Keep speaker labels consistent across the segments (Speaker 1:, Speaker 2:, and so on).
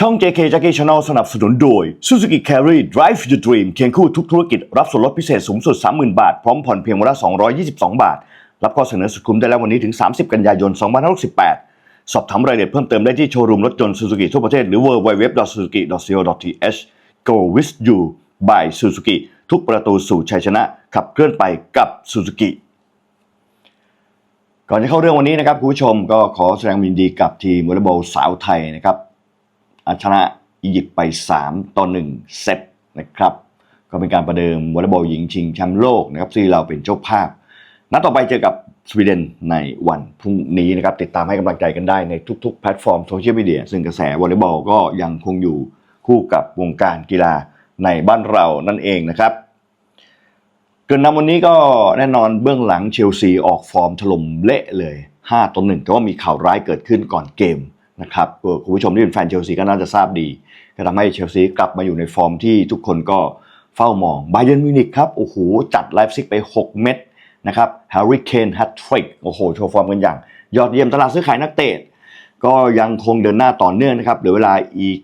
Speaker 1: ช่อง JK Jackie Channel สนับสนุนโดย Suzuki Carry Drive Your Dream เคียงคู่ทุกธุรกิจ รับส่วนลดพิเศษสูงสุด 30,000 บาท พร้อมผ่อนเพียงวันละ 222 บาท รับข้อเสนอสุดคุ้มได้แล้ววันนี้ถึง 30 กันยายน 2568 สอบถามรายละเอียดเพิ่มเติมได้ที่โชว์รูมรถยนต์ Suzuki ทั่วประเทศหรือ www.suzuki.co.th Go with you by Suzuki ทุกประตูสู่ชัยชนะ ขับเคลื่อนไปกับ Suzuki ก่อนจะเข้าเรื่องวันนี้นะครับคุณผู้ชมก็ขอแสดงความยินดีกับทีมวอลเลย์บอลสาวไทยนะครับ ชนะอียิปต์ไป 3 ต่อ 1 เซตนะครับ ก็เป็นการประเดิมวอลเลย์บอลหญิงชิงแชมป์โลกนะครับที่เราเป็นเจ้าภาพ นัดต่อไปเจอกับสวีเดนในวันพรุ่งนี้นะครับ ติดตามให้กำลังใจกันได้ในทุกๆ แพลตฟอร์มโซเชียลมีเดียซึ่งกระแสวอลเลย์บอลก็ยังคงอยู่คู่กับวงการกีฬาในบ้านเรานั่นเองนะครับเกินนำวันนี้ก็แน่นอนเบื้องหลังเชลซีออกฟอร์มถล่มเละเลย 5ต่อ1แต่ว่ามีข่าวร้ายเกิดขึ้นก่อนเกม นะครับคุณผู้ชมที่เป็นแฟนเชลซีก็น่าจะทราบดี ก็ทำให้เชลซีกลับมาอยู่ในฟอร์มที่ทุกคนก็เฝ้ามองบาเยนมิวนิกครับ โอ้โห จัดไลฟ์ซิกไป 6 เม็ดนะครับแฮร์รี่เคนแฮตทริกโอ้โห โชว์ฟอร์มกันอย่าง ยอดเยี่ยมตลาดซื้อขายนักเตะก็ยังคงเดินหน้าต่อเนื่องนะครับเหลือเวลาอีก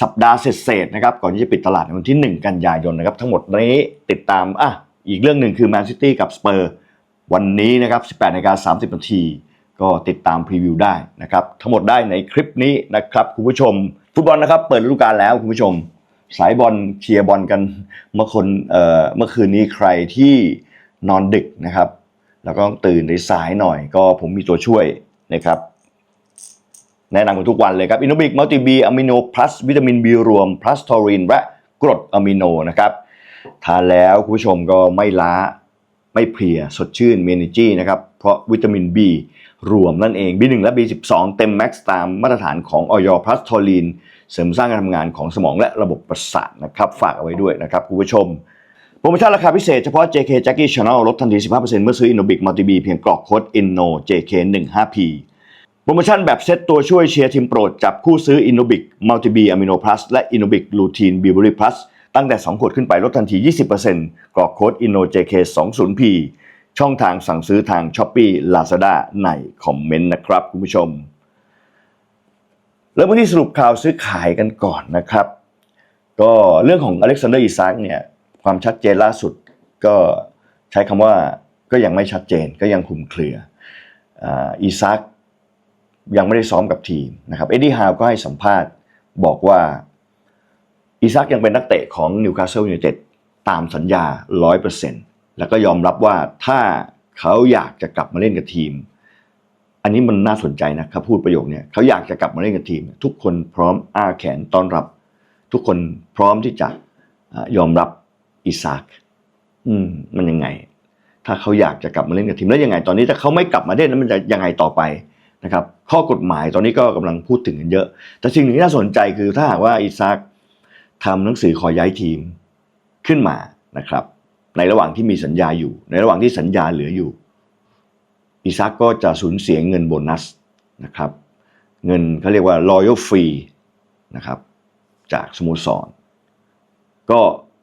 Speaker 1: สัปดาห์เศษๆนะครับก่อนที่จะปิดตลาดในวันที่ 1 กันยายนนะครับทั้งหมดนี้ติดตามอะอีกเรื่องหนึ่งคือแมนซิตี้กับสเปอร์วันนี้นะครับ 18นาฬิกา30นาที ก็ติดตามพรีวิวได้นะครับ ทั้งหมดได้ในคลิปนี้นะครับคุณผู้ชม ฟุตบอลนะครับ เปิดฤดูกาลแล้วคุณผู้ชม สายบอลเชียร์บอลกันเมื่อคนเอ่อเมื่อคืนนี้ใครที่นอนดึกนะครับ แล้วก็ต้องตื่นในสายหน่อย ก็ผมมีตัวช่วยนะครับแนะนำกันทุกวันเลยครับอินโนบิกมัลติบีอะมิโนพลัสวิตามินบีรวมพลัสทอรินและกรดอะมิโนนะครับทานแล้วคุณผู้ชมก็ไม่ล้าไม่เพลียสดชื่นเมนจี้นะครับ เพราะวิตามิน B รวมนั่นเอง B1 และ B12 เต็มแม็กซ์ตามมาตรฐานของออยพลัสทอรินเสริมสร้างการทำงานของสมองและระบบประสาทนะครับฝากเอาไว้ด้วยนะครับคุณผู้ชมโปรโมชั่นราคาพิเศษเฉพาะ JK Jackie Channel ลดทันที 15%เมื่อซื้อ Innobic Multi B เพียงกรอกโค้ด INNO JK 15 P โปรโมชั่นแบบเซตตัวช่วยเชียร์ทีมโปรด จับคู่ซื้อ Innobic Multi B Amino Plus และ Innobic Lutein b i b e r y Plus ตั้งแต่ 2 ขวดขึ้นไปลดทันที 20%กรอกโค้ด INNO JK 20 P ช่องทางสั่งซื้อทาง Shopee Lazada ในคอมเมนต์นะครับคุณผู้ชมเริ่มกันที่สรุปข่าวซื้อขายกันก่อนนะครับ ก็เรื่องของอเล็กซานเดอร์อิซักเนี่ยความชัดเจนล่าสุดก็ใช้คำว่าก็ยังไม่ชัดเจนก็ยังคลุมเครืออ่าอิซักยังไม่ได้ซ้อมกับทีมนะครับเอ็ดดี้ฮาวก็ให้สัมภาษณ์บอกว่าอิซักยังเป็นนักเตะของนิวคาสเซิลยูไนเต็ดตามสัญญา 100% แล้วก็ยอมรับว่าถ้าเขาอยากจะกลับมาเล่นกับทีม อันนี้มันน่าสนใจนะเขาพูดประโยคนี้เขาอยากจะกลับมาเล่นกับทีม ทุกคนพร้อมอ้าแขนต้อนรับ ทุกคนพร้อมที่จะยอมรับอิซากอืมมันยังไง ถ้าเขาอยากจะกลับมาเล่นกับทีมแล้วยังไง ตอนนี้ถ้าเขาไม่กลับมาเล่นแล้วมันจะยังไงต่อไปนะครับ ข้อกฎหมายตอนนี้ก็กำลังพูดถึงกันเยอะ แต่สิ่งหนึ่งที่น่าสนใจคือถ้าหากว่าอิซากทำหนังสือขอย้ายทีมขึ้นมานะครับ ในระหว่างที่มีสัญญาอยู่ ในระหว่างที่สัญญาเหลืออยู่อิซักก็จะสูญเสียเงินโบนัสนะครับเงินเขาเรียกว่า royal fee นะครับจากสโมสร ก็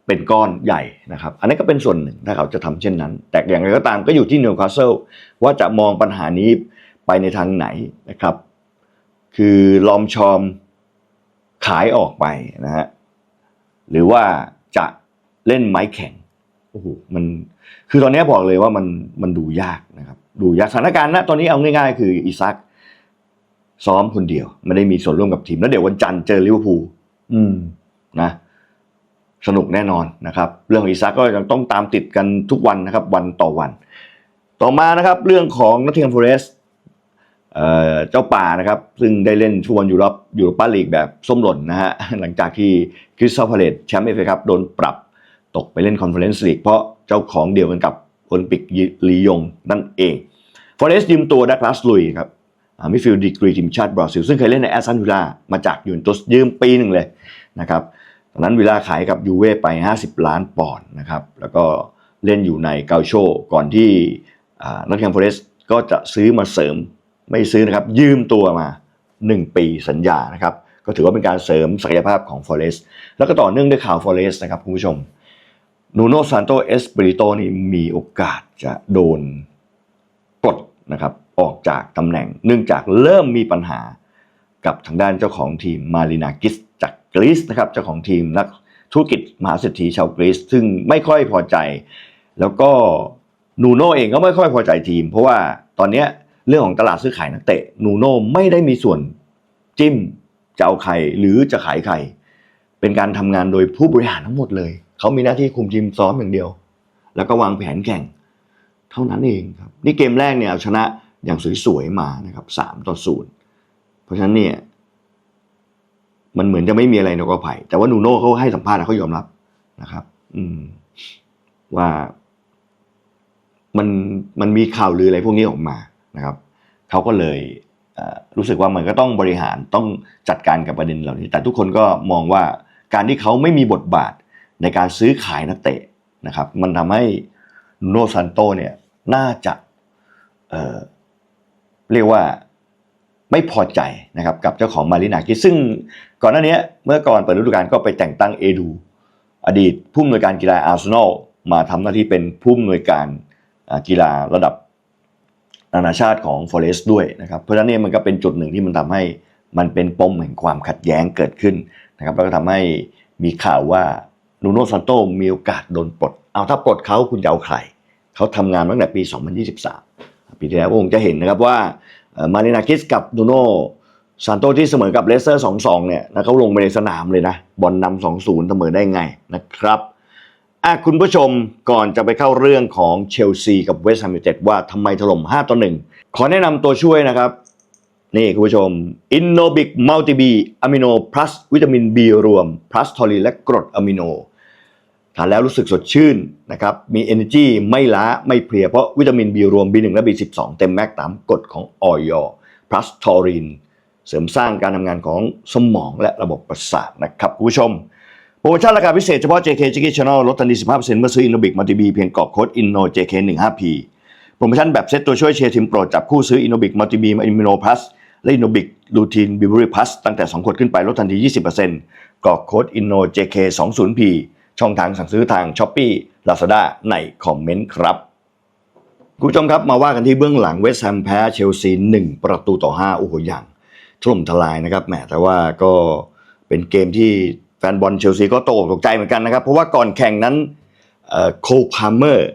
Speaker 1: เป็นก้อนใหญ่นะครับ อันนี้ก็เป็นส่วนหนึ่งถ้าเขาจะทำเช่นนั้น แต่อย่างไรก็ตามก็อยู่ที่นิวคาสเซิลว่าจะมองปัญหานี้ไปในทางไหนนะครับ คือลอมชอมขายออกไปนะฮะหรือว่าจะเล่นไม้แข็ง โอ้โหมันคือตอนนี้บอกเลยว่ามันมันดูยากนะครับ ดูยากสถานการณ์ณตอนนี้เอาง่ายๆ คืออิซักซ้อมคนเดียว ไม่ได้มีส่วนร่วมกับทีม แล้วเดี๋ยววันจันทร์เจอลิเวอร์พูลอืมนะสนุกแน่นอนนะครับ เรื่องของอิซักก็ยังต้องตามติดกันทุกวันนะครับ วันต่อวัน ต่อมานะครับ เรื่องของนัทเทียมฟอเรสเจ้าป่านะครับ ซึ่งได้เล่นฟุตบอลยูโรปยูโรปาลีกแบบส้มหล่นนะฮะหลังจากที่คริสตัลพาเลตแชมป์เอฟเอครับโดนปรับ ตกไปเล่นคอนเฟอเรนซ์ลีกเพราะเจ้าของเดียวกันกับโอลิมปิกลียงนั่นเองฟอเรสต์ยืมตัวดักลาสลุยครับมิฟิลดีกรีทีมชาติบราซิล ซึ่งเคยเล่นในแอสตันวิลล่ามาจากยูนตุสยืมปีหนึ่งเลยนะครับตอนนั้นวิลล่าขายกับยูเว่ไป 50 ล้านปอนด์นะครับแล้วก็เล่นอยู่ในเกาโชก่อนที่นอตแคมฟอเรสต์ก็จะซื้อมาเสริมไม่ซื้อนะครับยืมตัวมา 1 ปีสัญญานะครับก็ถือว่าเป็นการเสริมศักยภาพของฟอเรสต์แล้วก็ต่อเนื่องด้วยข่าวฟอเรสต์นะครับคุณผู้ชม นูโนซานโตเอสปริโตนี่มีโอกาสจะโดนปลดนะครับออกจากตำแหน่ง เนื่องจากเริ่มมีปัญหากับทางด้านเจ้าของทีมมารินากิสจากกรีซนะครับเจ้าของทีมนักธุรกิจมหาเศรษฐีชาวกรีซซึ่งไม่ค่อยพอใจ แล้วก็นูโน่เองก็ไม่ค่อยพอใจทีม เพราะว่าตอนนี้เรื่องของตลาดซื้อขายนักเตะนูโน่ไม่ได้มีส่วนจิ้มจะเอาใครหรือจะขายใครเป็นการทำงานโดยผู้บริหารทั้งหมดเลย เขามีหน้าที่คุมทีมซ้อมอย่างเดียว แล้วก็วางแผนแข่ง เท่านั้นเองครับ นี่เกมแรกเนี่ยเอาชนะอย่างสวยๆมานะครับสามต่อศูนย์เพราะฉะนั้นเนี่ยมันเหมือนจะไม่มีอะไรนกกระไผ่แต่ว่านูโน่เขาให้สัมภาษณ์เขายอมรับนะครับ อืม ว่ามันมันมีข่าวลืออะไรพวกนี้ออกมานะครับเขาก็เลยรู้สึกว่ามันก็ต้องบริหารต้องจัดการกับประเด็นเหล่านี้ แต่ทุกคนก็มองว่าการที่เขาไม่มีบทบาท ในการซื้อขายนักเตะนะครับมันทำให้โนซันโตเนี่ยน่าจะเเรียกว่าไม่พอใจนะครับกับเจ้าของมารินากิซึ่งก่อนหน้านี้เมื่อก่อนเปิดฤดูกาลก็ไปแต่งตั้งเอดู อดีตผู้อำนวยการกีฬาอาร์เซนอลมาทำหน้าที่เป็นผู้อำนวยการกีฬาระดับนานาชาติของ Forest ด้วยนะครับเพราะฉะนั้นเนี่ยมันก็เป็นจุดหนึ่งที่มันทำให้มันเป็นปมแห่งความขัดแย้งเกิดขึ้นนะครับแล้วก็ทำให้มีข่าวว่า นูโนซันโตมีโอกาสโดนปลด เอาถ้าปลดเขาคุณจะเอาใคร เขาทำงานตั้งแต่ปี 2023 ปีที่แล้วคงจะเห็นนะครับว่ามารินาคิสกับนูโนซานโตที่เสมอกับเลสเตอร์ 2-2 เนี่ยนะเขาลงไปในสนามเลยนะ บอลนำ2-0 เสมอได้ไงนะครับอะคุณผู้ชมก่อนจะไปเข้าเรื่องของเชลซีกับเวสต์แฮมยูไนเต็ดว่าทำไมถล่ม 5 ต่อ 1 ขอแนะนำตัวช่วยนะครับ นี่คุณผู้ชม Innobic Multi B Amino Plus วิตามิน B รวม Plus ทอรีนและกรดอะมิโนทานแล้วรู้สึกสดชื่นนะครับ มี energy ไม่ล้าไม่เพลียเพราะวิตามิน B รวม B1 และ B12 เต็มแม็กตามกฎของออย plus ทอรีนเสริมสร้างการทำงานของสมองและระบบประสาทนะครับคุณผู้ชม โปรโมชั่นราคาพิเศษเฉพาะ JK j k Channel ลดทันที 15%เมื่อซื้อ Innobic Multi B เพียงกรอกโค้ด Inno JK 15 P โปรโมชั่นแบบเซ็ตตัวช่วยเชียร์ทีมโปรดจับคู่ซื้อ Innobic Multi B Immuno Plus และ Innobic Lutein b i b u r y Plus ตั้งแต่ 2 ขวดขึ้นไปลดทันที 20%กรอกโค้ด Inno JK 20 P ช่องทางสั่งซื้อทาง Shopee Lazada ในคอมเมนต์ครับคุณผู้ชมครับมาว่ากันที่เบื้องหลังเวสต์แฮมแพ้เชลซี 1 ประตูต่อ 5 โอ้โหอย่างถล่มทลายนะครับแหมแต่ว่าก็เป็นเกมที่แฟนบอลเชลซีก็ตกตกใจเหมือนกันนะครับ เพราะว่าก่อนแข่งนั้นโคพาเมอร์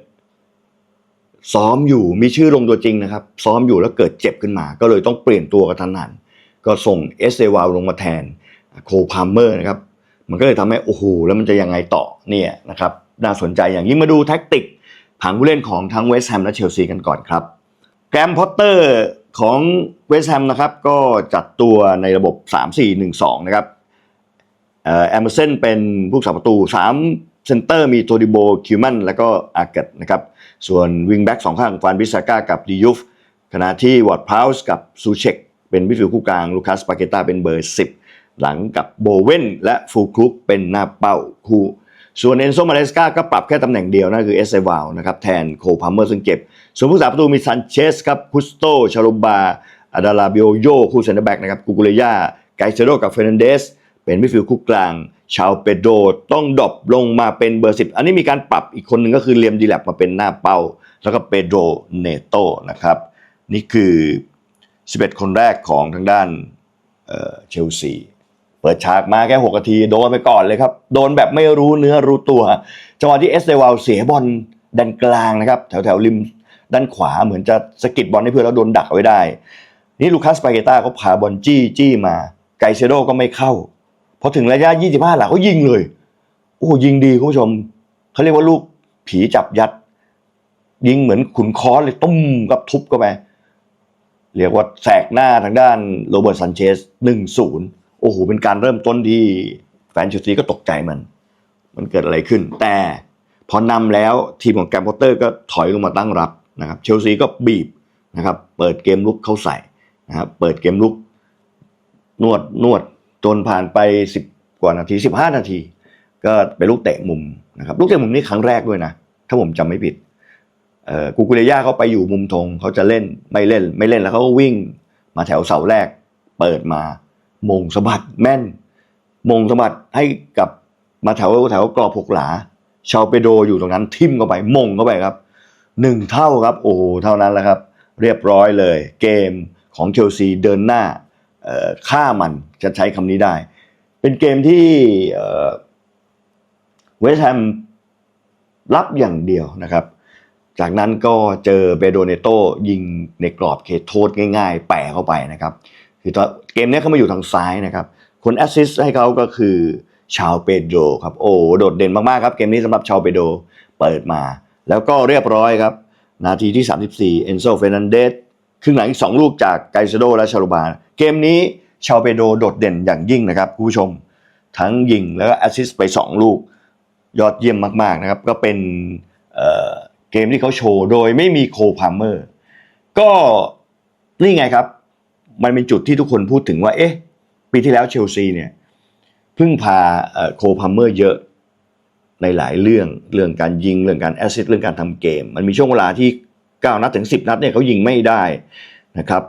Speaker 1: ซ้อมอยู่มีชื่อลงตัวจริงนะครับ ซ้อมอยู่แล้วเกิดเจ็บขึ้นมา ก็เลยต้องเปลี่ยนตัวกระทันหัน ก็ส่งเอสเซวาลลงมาแทนโคพาเมอร์นะครับ มันก็เลยทำให้โอ้โหแล้วมันจะยังไงต่อเนี่ยนะครับน่าสนใจอย่างยิ่งมาดูแท็กติกผังผู้เล่นของทั้งเวสต์แฮมและเชลซีกันก่อนครับ แกรมพอตเตอร์ของเวสต์แฮมนะครับ ก็จัดตัวในระบบ 3-4-1-2 นะครับเอ่อแอมเบอร์เซนเป็นผู้สับประตู3 เซนเตอร์มีโทดิโบคิวมันแล้วก็อาเกตนะครับส่วนวิงแบ็กสองข้างฟานบิสาก้ากับดิยุฟขณะที่วอร์ดพาวส์กับซูเชกเป็นมิดฟิลด์คู่กลางลูคัสปาเกต้าเป็นเบอร์ 10 หลังกับโบเวนและฟูคลุกเป็นหน้าเป้าคู่ส่วนเอนโซมาเลสกาก็ปรับแค่ตำแหน่งเดียวนั่นคือเอสเซวาลนะครับแทนโคพาเมอร์ซึ่งเจ็บ ส่วนผู้สาประตูมีซันเชสครับคุสโตชาโลบาอาดาลาบิโอโยคู่เซนเตอร์แบ็กนะครับกูกุเลยาไกเซโดกับเฟรนันเดสเป็นมิดฟิลด์คู่กลาง ชาวเปโดต้องดรอปลงมาเป็นเบอร์10อันนี้มีการปรับอีกคนหนึ่งก็คือเลียมดีแลบมาเป็นหน้าเป้า แล้วก็เปโดเนโตนะครับ นี่คือ 11 คนแรกของทางด้านเชลซีเปิดฉากมาแค่6นาที โดนไปก่อนเลยครับ โดนแบบไม่รู้เนื้อรู้ตัวจังหวะที่เอสเซวาลเสียบอลดันกลางนะครับ แถวแถวริมด้านขวาเหมือนจะสะกิดบอลให้เพื่อนแล้วโดนดักไว้ได้ นี่ลูคัสปาเกต้าเขาพาบอลจี้จี้มาไกเซโดก็ไม่เข้า พอถึงระยะ 25 หลังเขายิงเลย โอ้ยิงดีคุณผู้ชมเขาเรียกว่าลูกผีจับยัด ยิงเหมือนขุนค้อนเลยตุ้มกับทุบเข้าไปเรียกว่าแสกหน้าทางด้านโรเบิร์ตซันเชส1-0โอ้โหเป็นการเริ่มต้นที่แฟนเชลซีก็ตกใจมัน มันเกิดอะไรขึ้น แต่พอนำแล้วทีมของแกรมพอตเตอร์ก็ถอยลงมาตั้งรับนะครับเชลซีก็บีบนะครับ เปิดเกมลุกเข้าใส่นะครับ เปิดเกมลุกนวดนวด จนผ่านไป 10 กว่านาที 15 นาที ก็ไปลูกเตะมุมนะครับลูกเตะมุมนี่ครั้งแรกด้วยนะ ถ้าผมจำไม่ผิดกูกุเลย่าเขาไปอยู่มุมธงเขาจะเล่นไม่เล่นไม่เล่นแล้วเขาก็วิ่งมาแถวเสาแรกเปิดมามงสะบัดแม่น มงสะบัดให้กับมาแถวแถวกรอบหกหลา ชาวเปโดอยู่ตรงนั้นทิมเข้าไปมงเข้าไปครับหนึ่งเท่าครับโอ้โหเท่านั้นแหละครับ เรียบร้อยเลย เกมของเชลซีเดินหน้า ฆ่ามันจะใช้คำนี้ได้ เป็นเกมที่เวสต์แฮมรับอย่างเดียวนะครับ จากนั้นก็เจอเบโดเนโตยิงในกรอบเขตโทษง่ายๆ แปะเข้าไปนะครับ คือตอนเกมนี้เขามาอยู่ทางซ้ายนะครับ คนแอสซิสต์ให้เขาก็คือชาวเปโดครับ โอ้โดดเด่นมากๆครับ เกมนี้สำหรับชาวเปโดเปิดมา แล้วก็เรียบร้อยครับ นาทีที่ 34 เอนโซเฟรนันเดสครึ่งหลังอีก 2 ลูกจากไกเซโดและชาลูบา เกมนี้ชาวเปโดโดดเด่นอย่างยิ่งนะครับคุณผู้ชม ทั้งยิงแล้วก็แอสซิสต์ไป 2 ลูก ยอดเยี่ยมมาก ๆ นะครับ ก็เป็นเเกมที่เขาโชว์โดยไม่มีโคพาร์เมอร์ ก็นี่ไงครับ มันเป็นจุดที่ทุกคนพูดถึงว่า เอ๊ะ ปีที่แล้วเชลซีเนี่ยพึ่งพาโคพาร์เมอร์เยอะในหลายเรื่องเรื่องการยิงเรื่องการแอสซิสต์เรื่องการทำเกม มันมีช่วงเวลาที่ 9 นัดถึง 10 นัดเนี่ยเขายิงไม่ได้นะครับ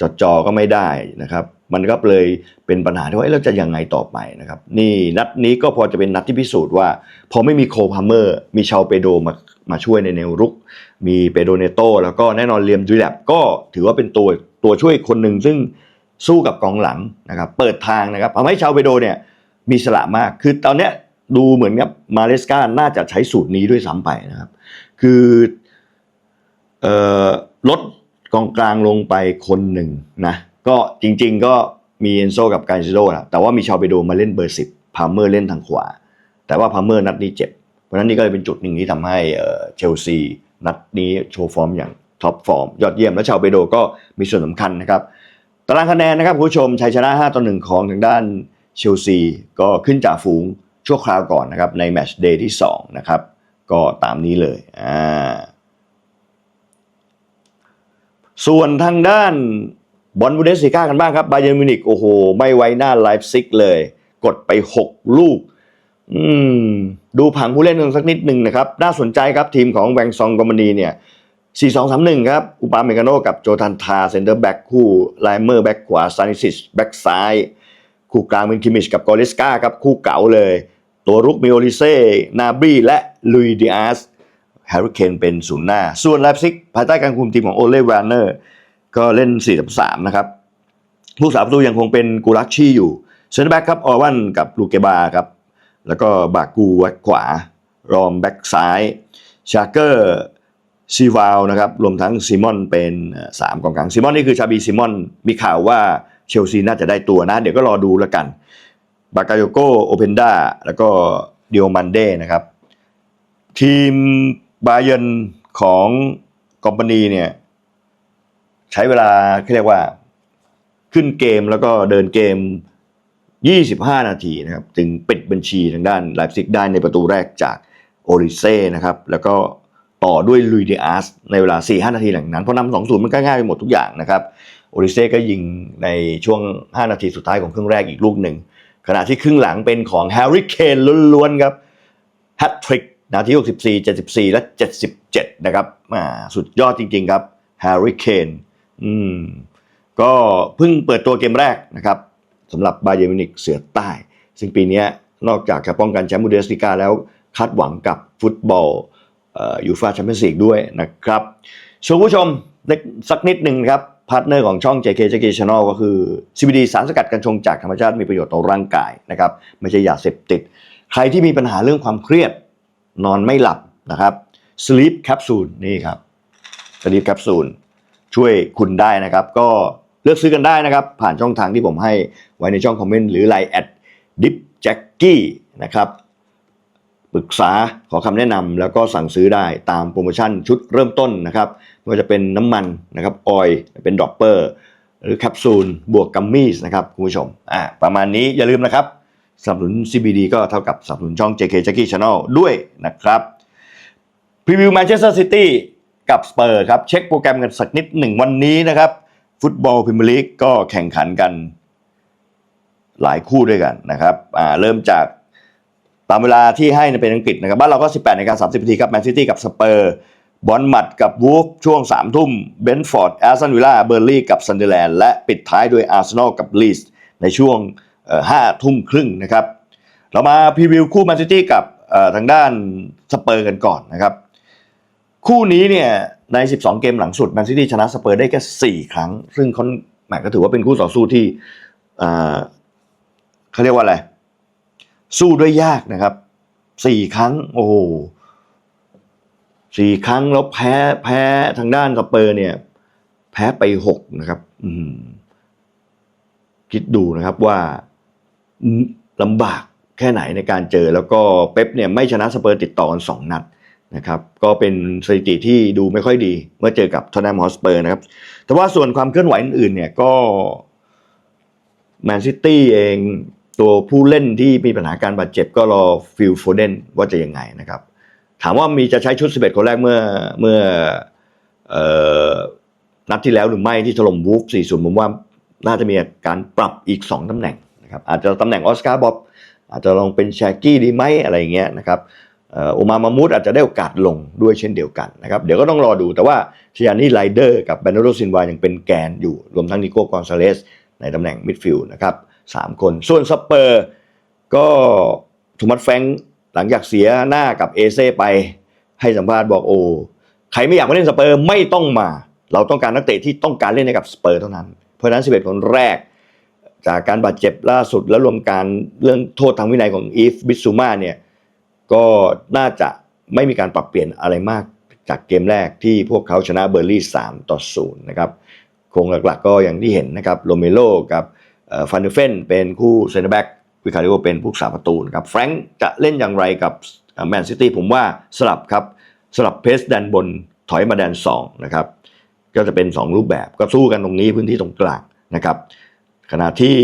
Speaker 1: จอจอก็ไม่ได้นะครับ มันก็เลยเป็นปัญหาที่ว่าเราจะยังไงต่อไปนะครับ นี่นัดนี้ก็พอจะเป็นนัดที่พิสูจน์ว่า พอไม่มีโคพาร์เมอร์ มีชาวเปโดมามาช่วยในแนวรุก มีเปโดเนโตแล้วก็แน่นอนเลียมดูแลบก็ถือว่าเป็นตัวตัวช่วยคนหนึ่งซึ่งสู้กับกองหลังนะครับ เปิดทางนะครับทำให้ชาวเปโดเนี่ยมีสละมาก คือตอนเนี้ยดูเหมือนกับมาเลสกาน่าจะใช้สูตรนี้ด้วยซ้ำไปนะครับ คือเอ่อลด กองกลางลงไปคนหนึ่งนะก็จริง ๆ ก็มีเอนโซกับกาซิโดนะแต่ว่ามีชาวเปโดมาเล่นเบอร์สิบพาเมอร์เล่นทางขวา แต่ว่าพาเมอร์นัดนี้เจ็บ เพราะฉะนั้นนี่ก็เลยเป็นจุดหนึ่งที่ทำให้เออเชลซีนัดนี้โชว์ฟอร์มอย่างท็อปฟอร์มยอดเยี่ยมและชาวเปโดก็มีส่วนสำคัญนะครับตารางคะแนนนะครับผู้ชมชัยชนะ 5 ต่อ 1 ของทางด้านเชลซีก็ขึ้นจากฝูงชั่วคราวก่อนนะครับในแมตช์เดย์ที่2นะครับก็ตามนี้เลยอ่า ส่วนทางด้านบอลบูเดสลิก้ากันบ้างครับบาเยอร์มิวนิกโอ้โห ไม่ไว้หน้าไลฟ์ซิกเลย กดไป 6 ลูก อืม ดูผังผู้เล่นกันสักนิดหนึ่งนะครับ น่าสนใจครับทีมของแวงซองกอมานีเนี่ย4-2-3-1 ครับอุปาเมกาโนกับโจทันทาเซนเตอร์แบ็กคู่ไลเมอร์แบ็กขวาซานิซิสแบ็กซ้าย คู่กลางเป็นคิมิชกับกอริสกาครับคู่เก่าเลย ตัวรุกมิโอลิเซ่นาบรีและลุยดิอาส แฮร์ริเคนเป็นศูนย์หน้า ส่วนไลฟ์ซิกภายใต้การคุมทีมของโอเล่แวนเนอร์ก็เล่น 4-3 นะครับ ผู้สาประตูยังคงเป็นกูรักชี่อยู่เซนเตอร์แบ็กครับออวันกับลูเกบาครับ แล้วก็บากูแบ็กขวา รอมแบ็กซ้ายชาเกอร์ซีวาวนะครับรวมทั้งซิมอนเป็นเอ่อสามกองกลางซิมอนนี่คือชาบีซิมอนมีข่าวว่าเชลซีน่าจะได้ตัวนะ เดี๋ยวก็รอดูแล้วกันบากาโยโกโอเพนดาแล้วก็เดียมันเดนะครับ ทีม บาเยนของคอมพานีเนี่ย ใช้เวลาเขาเรียกว่า ขึ้นเกมแล้วก็เดินเกม 25 นาทีนะครับ จึงปิดบัญชีทางด้านไลฟ์ซิกได้ในประตูแรกจากโอริเซ่นะครับ แล้วก็ต่อด้วยลุยเดอาสในเวลา 4-5 นาทีหลังนั้น เพราะนำ2-0มันก็ง่ายไปหมดทุกอย่างนะครับโอริเซ่ก็ยิงในช่วง 5 นาทีสุดท้ายของครึ่งแรกอีกลูกหนึ่ง ขณะที่ครึ่งหลังเป็นของแฮร์รี่เคนล้วนๆครับแฮตทริก นาที64 74 และ 77 นะครับสุดยอดจริง ๆ ครับแฮร์รี่เคนอืมก็เพิ่งเปิดตัวเกมแรกนะครับสำหรับบาเยร์มิวนิกเสือใต้ ซึ่งปีนี้นอกจากจะป้องกันแชมป์บูเดสลิกาแล้วคาดหวังกับฟุตบอลยูฟาแชมเปี้ยนส์ลีกด้วยนะครับชวนผู้ชมเล็กสักนิดหนึ่งครับพาร์ทเนอร์ของช่อง JK JK Channel ก็คือ CBD สารสกัดกัญชงจากธรรมชาติมีประโยชน์ต่อร่างกายนะครับไม่ใช่ยาเสพติด ใครที่มีปัญหาเรื่องความเครียด นอนไม่หลับนะครับ Sleep Capsule นี่ครับ Sleep Capsule ช่วยคุณได้นะครับ ก็เลือกซื้อกันได้นะครับ ผ่านช่องทางที่ผมให้ไว้ในช่องคอมเมนต์หรือ Line แอดดิฟแจ็กกี้นะครับปรึกษาขอคำแนะนำแล้วก็สั่งซื้อได้ตามโปรโมชั่นชุดเริ่มต้นนะครับไม่ว่าจะเป็นน้ำมันนะครับออยเป็นดรอปเปอร์หรือแคปซูลบวกกัมมี่นะครับคุณผู้ชมอ่าประมาณนี้อย่าลืมนะครับ สนับสนุน CBD ก็เท่ากับสนับสนุนช่อง JK Jackie Channel ด้วยนะครับพรีวิวแมนเชสเตอร์ซิตี้กับสเปอร์ครับ เช็คโปรแกรมกันสักนิดหนึ่งวันนี้นะครับ ฟุตบอลพรีเมียร์ลีกก็แข่งขันกันหลายคู่ด้วยกันนะครับอ่าเริ่มจากตามเวลาที่ให้เป็นอังกฤษนะครับบ้านเราก็ 18ในการ30นาทีครับแมนซิตี้กับสเปอร์บอลมัดกับวูฟช่วง 3 ทุ่มเบนฟอร์ดแอสตันวิลล่าเบอร์ลี่กับซันเดอร์แลนด์และปิดท้ายด้วยอาร์เซนอลกับลีสในช่วง เอ่อ5ทุ่มครึ่งนะครับ เรามาพรีวิวคู่แมนซิตี้กับทางด้านสเปอร์กันก่อนนะครับ คู่นี้เนี่ยใน 12 เกมหลังสุดแมนซิตี้ชนะสเปอร์ได้แค่ 4 ครั้ง ซึ่งเขาแหมก็ถือว่าเป็นคู่ต่อสู้ที่เขาเรียกว่าอะไร สู้ด้วยยากนะครับสี่ครั้ง โอ้โหสี่ครั้งแล้วแพ้แพ้ทางด้านสเปอร์เนี่ย แพ้ไปหกนะครับ อืคิดดูนะครับว่า ลำบากแค่ไหนในการเจอแล้วก็เป๊ปเนี่ยไม่ชนะสเปอร์ติดต่อกันสองนัดนะครับก็เป็นสถิติที่ดูไม่ค่อยดีเมื่อเจอกับทอนแนมฮอสเปอร์นะครับแต่ว่าส่วนความเคลื่อนไหวอื่นๆเนี่ยก็แมนซิตี้เองตัวผู้เล่นที่มีปัญหาการบาดเจ็บก็รอฟิลโฟเดนว่าจะยังไงนะครับ ถามว่ามีจะใช้ชุด 11 คนแรกเมื่อเมื่ออนัดที่แล้วหรือไม่ที่ถล่มวูฟ4-0ผมว่าน่าจะมีการปรับอีก 2ตำแหน่ง นะครับอาจจะตำแหน่งออสการ์บ๊อบอาจจะลองเป็นแชกกี้ดีไหมอะไรเงี้ยนะครับอ่อโอมามามูดอาจจะได้โอกาสลงด้วยเช่นเดียวกันนะครับเดี๋ยวก็ต้องรอดูแต่ว่าชยานี่ไลเดอร์กับแบนโดโรซินวายังเป็นแกนอยู่รวมทั้งนิโก้กอนซาเลสในตำแหน่งมิดฟิลด์นะครับสามคนส่วนสเปอร์ก็ทูมัสแฟงหลังจากเสียหน้ากับเอเซไปให้สัมภาษณ์บอกโอ้ใครไม่อยากมาเล่นสเปอร์ไม่ต้องมา เราต้องการนักเตะที่ต้องการเล่นให้กับสเปอร์เท่านั้น เพราะฉะนั้น 11 คนแรก จากการบาดเจ็บล่าสุดและรวมการเรื่องโทษทางวินัยของอีฟบิสซูมาเนี่ยก็น่าจะไม่มีการปรับเปลี่ยนอะไรมากจากเกมแรกที่พวกเขาชนะเบอร์ลี่3ต่อ0นะครับโครงหลักๆก็อย่างที่เห็นนะครับโรเมโลกับฟันเดเฟนเป็นคู่เซนเตอร์แบ็กวิคาริโอเป็นผู้สาประตูนะครับแฟรงค์จะเล่นอย่างไรกับแมนซิตี้ผมว่าสลับครับสลับเพสแดนบนถอยมาแดน2นะครับก็จะเป็น 2 รูปแบบก็สู้กันตรงนี้พื้นที่ตรงกลางนะครับ ขณะที่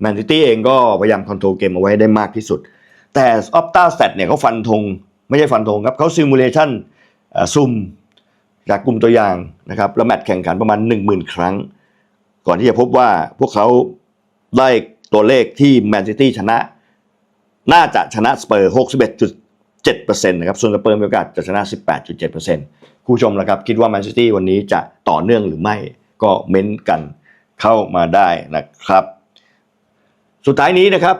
Speaker 1: แมนซิตี้เองก็พยายามคอนโทรลเกมเอาไว้ได้มากที่สุด แต่ออปตาแตทเนี่ยเขาฟันธงไม่ใช่ฟันธงครับเขาซิมูเลชันซุ่มจากกลุ่มตัวอย่างนะครับแล้วแมตช์แข่งขันประมาณ 10,000 ครั้ง ก่อนที่จะพบว่าพวกเขาได้ตัวเลขที่แมนซิตี้ชนะ น่าจะชนะสเปอร์61.7%นะครับส่วนสเปอร์มีโอกาสจะชนะ 18.7%ผู้ชมละครับคิดว่าแมนซิตี้วันนี้จะต่อเนื่องหรือไม่ก็เม้นกัน เข้ามาได้นะครับ สุดท้ายนี้นะครับ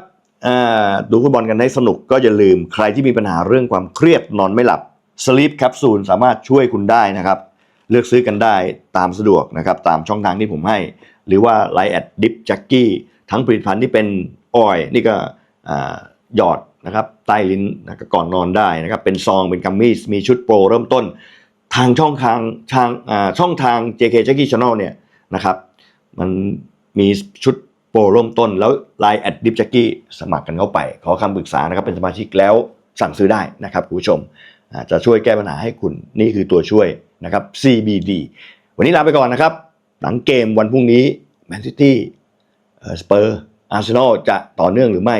Speaker 1: ดูฟุตบอลกันให้สนุกก็อย่าลืมใครที่มีปัญหาเรื่องความเครียดนอนไม่หลับ Sleep Capsule สามารถช่วยคุณได้นะครับ เลือกซื้อกันได้ตามสะดวกนะครับ ตามช่องทางที่ผมให้ หรือว่า Line แอดดิฟจ็กกี้ทั้งผลิตภัณฑ์ที่เป็นออยนี่ก็หยอดนะครับใต้ลิ้นนะก่อนนอนได้นะครับ เป็นซองเป็นกัมมี่มีชุดโปรเริ่มต้น ทางช่องทางทางช่องทาง JK Jackie Channel เนี่ยนะครับ มันมีชุดโปรเริ่มต้นแล้ว Line แอดดิฟจ็กกี้สมัครกันเข้าไป ขอคำปรึกษานะครับเป็นสมาชิกแล้วสั่งซื้อได้นะครับคุณผู้ชมจะช่วยแก้ปัญหาให้คุณนี่คือตัวช่วยนะครับ CBD วันนี้ลาไปก่อนนะครับ หลังเกมวันพรุ่งนี้แมนซิตี้สเปอร์อาร์เซนอลจะต่อเนื่องหรือไม่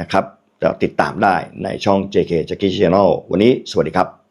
Speaker 1: นะครับจะติดตามได้ในช่อง JK Jackie Channel วันนี้สวัสดีครับ